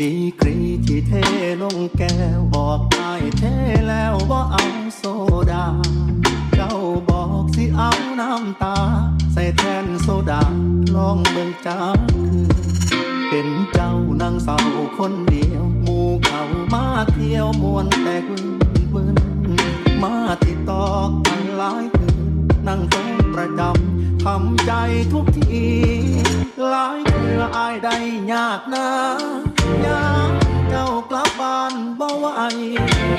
ดีกรีที่เทลงแก้วบอกอายเทแล้วว่าเอาโซดา เจ้าบอกสิเอาน้ำตา ใส่แทนโซดาลองเบิ่งจ้าคือเห็นเจ้านั่งเศร้าคนเดียวหมู่เขามาเที่ยวมวนแต่กวนเวินมาติดต่อกันหลายคืนนั่งโต๊ะประจำทำใจทุกที หลายเพื่ออายได้ยากนะ ยาเจ้ากลับบ้านบ่ไหว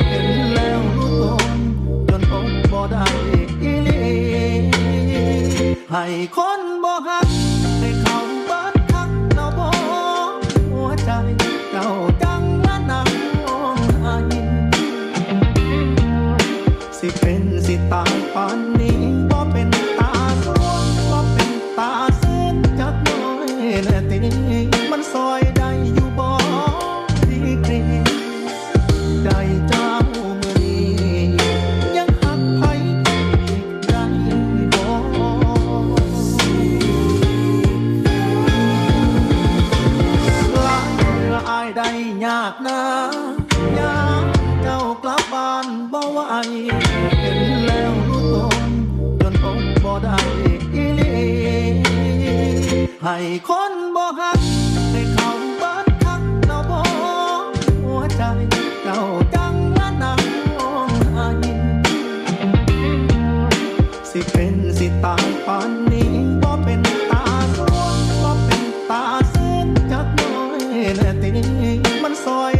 เห็นแล้วรู้ตนจนอกบ่ได้อีลีให้คน ยามเจ้ากลับบ้านบ่ไหวเห็นแล้วรู้ตนจนอกบ่ได้อีหลีให้คนบ่ฮักให้เขาเบิดคักเนาะบ่หัวใจเจ้าจังละนังมองหายิน สิเป็นสิตายปานนี้บ่เป็นตาสวงบ่เป็นตาเส้นจักน้อยแน่ตีมันซอย